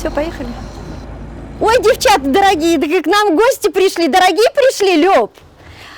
Все, поехали. Ой, девчата дорогие, да к нам гости пришли. Дорогие пришли, Лёб.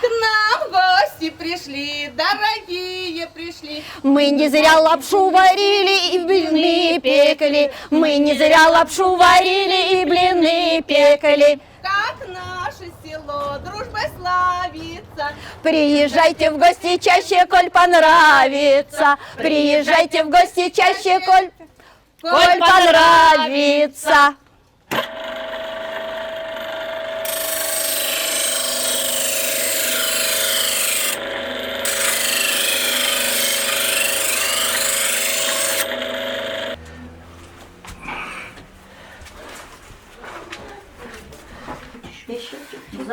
К нам гости пришли, дорогие пришли. Мы не зря лапшу варили и блины пекали. Мы не зря лапшу варили и блины пекали. Как наше село дружбой славится. Приезжайте в гости чаще, коль понравится. Приезжайте в гости чаще, коль, коль понравится.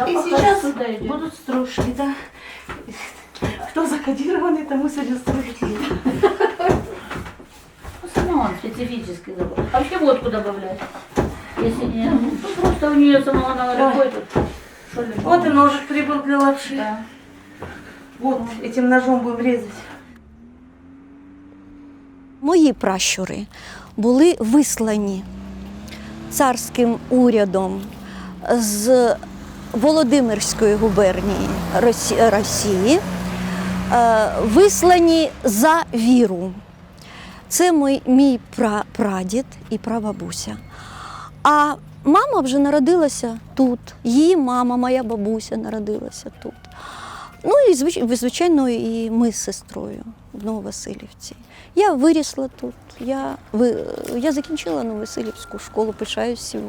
И сейчас будут стружки, да. Кто закодированный, тому сегодня стружки. Сама специфический забор. А вообще водку добавлять. Если не, ну, просто у нее самого. Что ли? Вот и ножик прибыл для лапши. Да. Вот, этим ножом будем резать. Мої пращури були вислані царським урядом з Володимирської губернії Росії, е, вислані за віру. Це мій, мій пра, прадід і прабабуся. А мама вже народилася тут. Її мама, моя бабуся народилася тут. Ну і звич- звичайно, і ми з сестрою в Нововасилівці. Я вирісла тут. Я, ви, я закінчила Нововасилівську школу, пишаюся,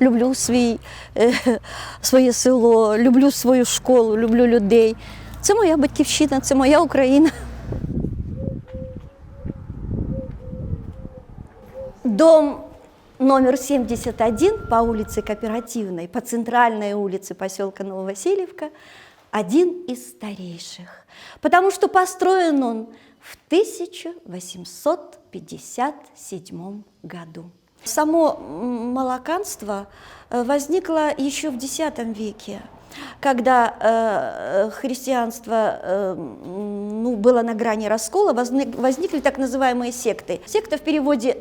люблю свій, е, своє село, люблю свою школу, люблю людей. Це моя батьківщина, це моя Україна. Дом номер 71 по улице Кооперативной, по центральной улице поселка Нововасильевка, один из старейших, потому что построен он в 1857 году. Само молоканство э, возникло еще в X веке, когда э, христианство э, ну, было на грани раскола, возник- возникли так называемые секты. Секта в переводе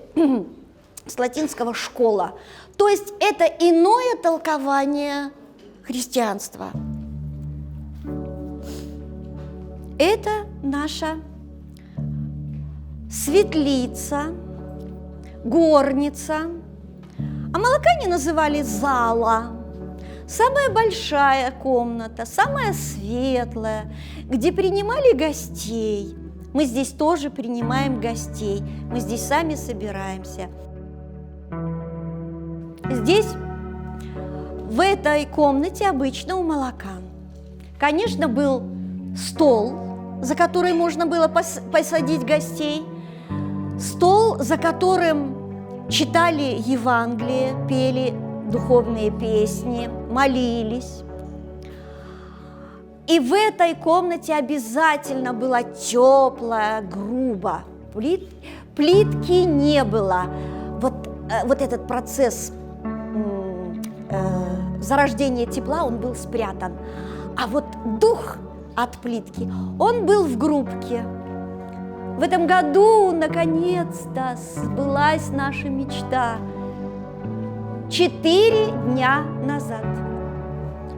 с латинского «школа». То есть это иное толкование христианства. Это наша светлица, горница. А молокане называли зала. Самая большая комната, самая светлая, где принимали гостей. Мы здесь тоже принимаем гостей. Мы здесь сами собираемся. Здесь, в этой комнате обычно у молокан. Конечно, был стол, за который можно было пос- посадить гостей, стол, за которым читали Евангелие, пели духовные песни, молились. И в этой комнате обязательно было тепло, грубо. Плит- плитки не было. Вот, э, вот этот процесс зарождения тепла, он был спрятан. А вот дух от плитки, он был в грубке. В этом году, наконец-то, сбылась наша мечта. Четыре дня назад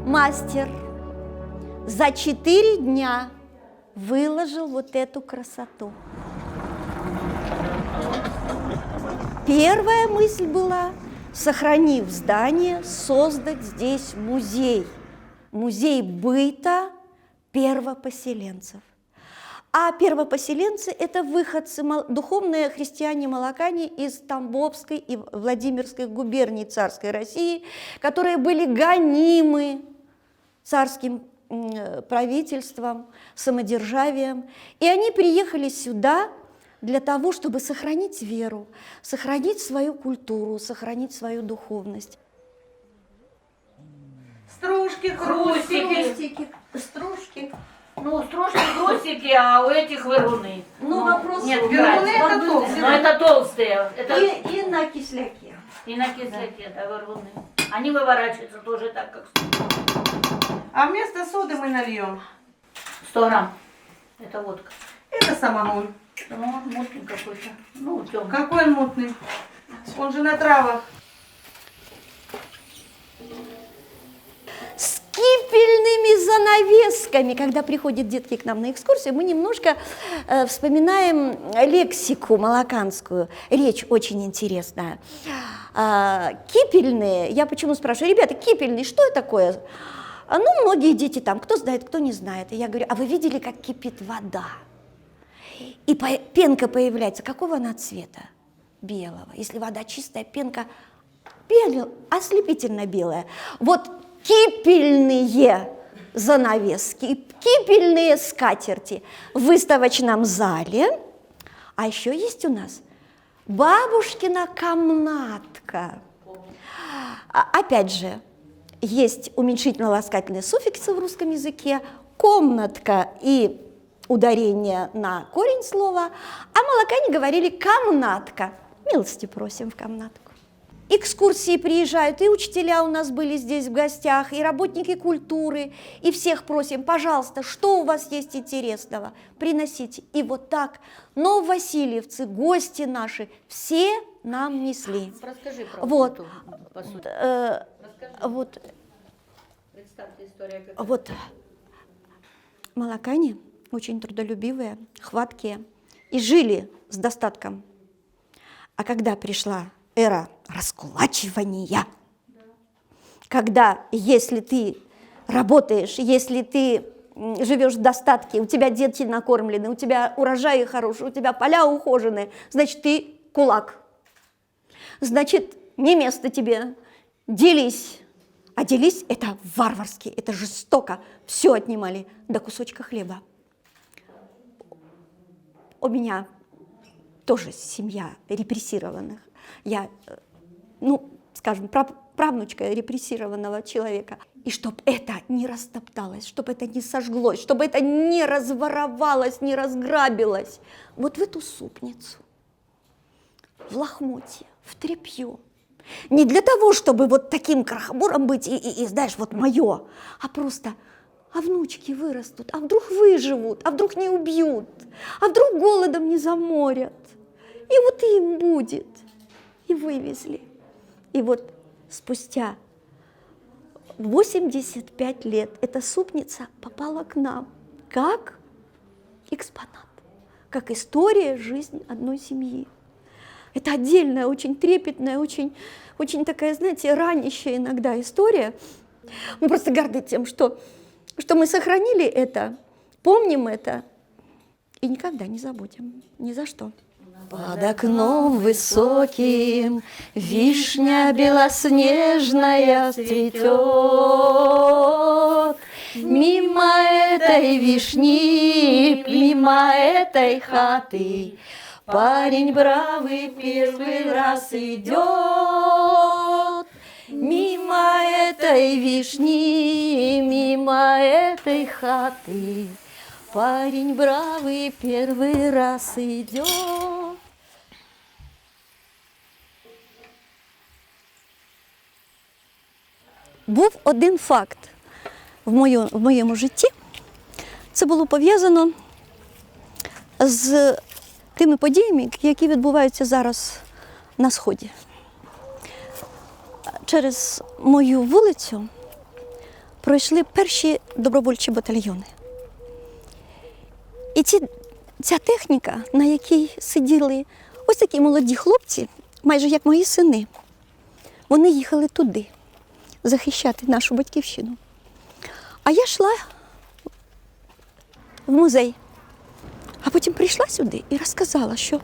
мастер за четыре дня выложил вот эту красоту. Первая мысль была, сохранив здание, создать здесь музей. Музей быта первопоселенцев. А первопоселенцы – это выходцы, духовные христиане-молокане из Тамбовской и Владимирской губернии царской России, которые были гонимы царским э, правительством, самодержавием. И они приехали сюда для того, чтобы сохранить веру, сохранить свою культуру, сохранить свою духовность. Стружки, хрустики. Хрустики. стружки. Ну, стружки, хвостики, а у этих выруны. Ну, вопрос Нет, в- веруны это толстые. Но это толстые. Это И, и на кисляке. и на кисляке, это выруны. Они выворачиваются тоже так, как А вместо соды мы нальем. 100 грамм. Это водка. Это самогон. Ну, мутный какой-то. Ну, темный. Какой он мутный. Он же на травах. с кипельными занавесками. Когда приходят детки к нам на экскурсию, мы немножко э, вспоминаем лексику малаканскую. Речь очень интересная. А, кипельные, я почему спрашиваю, ребята, кипельные, что это такое? А, ну, многие дети там, кто знает, кто не знает. И я говорю, а вы видели, как кипит вода? И пенка появляется. Какого она цвета? Белого. Если вода чистая, пенка белая, ослепительно белая. Вот кипельные занавески, кипельные скатерти в выставочном зале. А еще есть у нас бабушкина комнатка. А- Опять же, есть уменьшительно-ласкательные суффиксы в русском языке, комнатка и ударение на корень слова, а молокане говорили комнатка. Милости просим в комнатку. Экскурсии приезжают, и учителя у нас были здесь в гостях, и работники культуры, и всех просим, пожалуйста, что у вас есть интересного, приносите. И вот так нововасильевцы, гости наши, все нам несли. Расскажи про Вот. эту посуду. Э, Расскажи. вот Представьте история какая. Вот молокане очень трудолюбивые, хваткие и жили с достатком. А когда пришла эра раскулачивания, когда если ты работаешь, если ты живешь в достатке, у тебя дети накормлены, у тебя урожаи хорошие, у тебя поля ухоженные, значит, ты кулак. Значит, не место тебе. Делись. А делись – это варварски, это жестоко. Все отнимали до кусочка хлеба. У меня тоже семья репрессированных. Я, э, ну, скажем, прав- правнучка репрессированного человека. И чтобы это не растопталось, чтобы это не сожглось, чтобы это не разворовалось, не разграбилось. Вот в эту супницу в лохмотье, в тряпье. Не для того, чтобы вот таким крахобором быть и, и- и, знаешь, вот мое, а просто, а внучки вырастут, а вдруг выживут, а вдруг не убьют, а вдруг голодом не заморят. И вот им будет. И вывезли. И вот спустя 85 лет эта супница попала к нам как экспонат, как история жизни одной семьи. Это отдельная, очень трепетная, очень, очень такая, знаете, ранящая иногда история. Мы просто горды тем, что, что мы сохранили это, помним это и никогда не забудем. Ни за что. Под окном высоким вишня белоснежная цветет. Мимо этой вишни, мимо этой хаты Парень бравый первый раз идет. Мимо этой вишни, мимо этой хаты Парень бравый первый раз идет. Був один факт в, мою, в моєму житті. Це було пов'язано з тими подіями, які відбуваються зараз на Сході. Через мою вулицю пройшли перші добровольчі батальйони. І ці, ця техніка, на якій сиділи ось такі молоді хлопці, майже як мої сини, вони їхали туди захищати нашу батьківщину. А я йшла в музей, а потім прийшла сюди і розказала, що,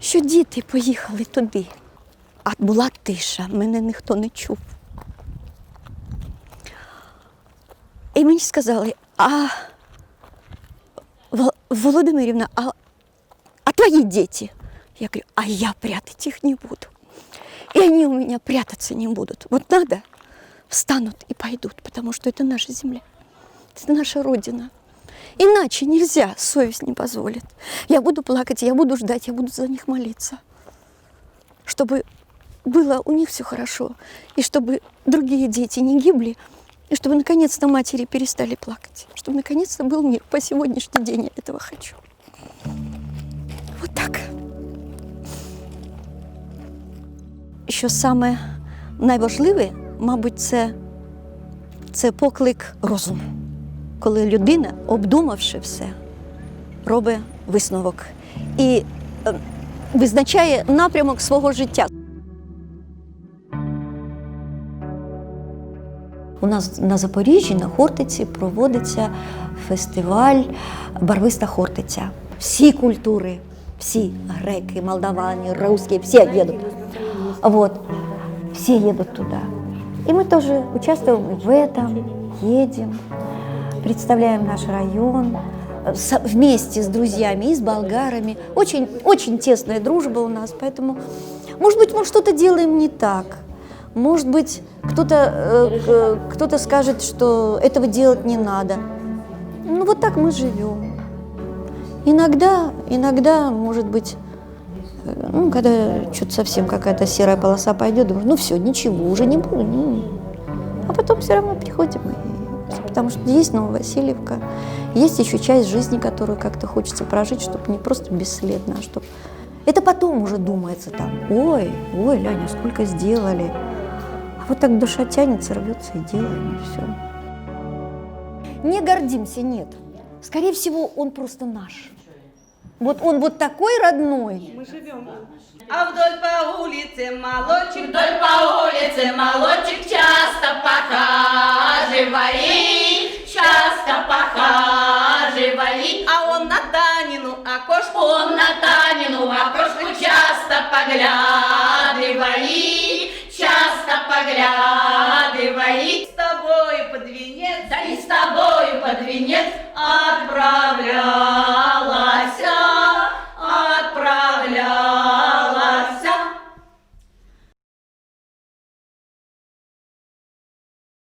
що діти поїхали туди. А була тиша, мене ніхто не чув. І мені сказали, а Вол- Володимирівна, а, а твои дети? Я говорю, а я прятать их не буду. И они у меня прятаться не будут. Вот надо, встанут и пойдут, потому что это наша земля. Это наша Родина. Иначе нельзя, совесть не позволит. Я буду плакать, я буду ждать, я буду за них молиться. Чтобы было у них все хорошо, и чтобы другие дети не гибли, и чтобы наконец-то матери перестали плакать, чтобы наконец-то был мир. По сегодняшний день я этого хочу. Вот так. Що саме найважливе, мабуть, це, це поклик розуму. Коли людина, обдумавши все, робить висновок і визначає напрямок свого життя. У нас на Запоріжжі на Хортиці проводиться фестиваль Барвиста Хортиця. Всі культури, всі греки, молдавани, русские, все едут. Вот. Все едут туда. И мы тоже участвуем и в этом, едем, представляем наш район э, с- вместе с друзьями и с болгарами. Очень, очень тесная дружба у нас, поэтому, может быть, мы что-то делаем не так. Может быть, кто-то э, кто-то скажет, что этого делать не надо. Ну, вот так мы живем. Иногда, иногда, может быть, э, ну, когда что-то совсем какая-то серая полоса пойдет, думаю, ну все, ничего, уже не буду. ну. А потом все равно приходим. потому что есть Нововасильевка, есть еще часть жизни, которую как-то хочется прожить, чтобы не просто бесследно, а чтобы... Это потом уже думается там, ой, ой, Ляня, сколько сделали. Вот так душа тянется, рвется и делаем, и все. Не гордимся, нет. Скорее всего, он просто наш. Вот он вот такой родной. Мы живем. А вдоль по улице молодчик Вдоль по улице молодчик часто похаживает, часто похаживает. А он на Танину окошку Он на Танину окошку часто поглядывает, часто поглядывает. с тобой под венец Да и с тобою под венец отправляет.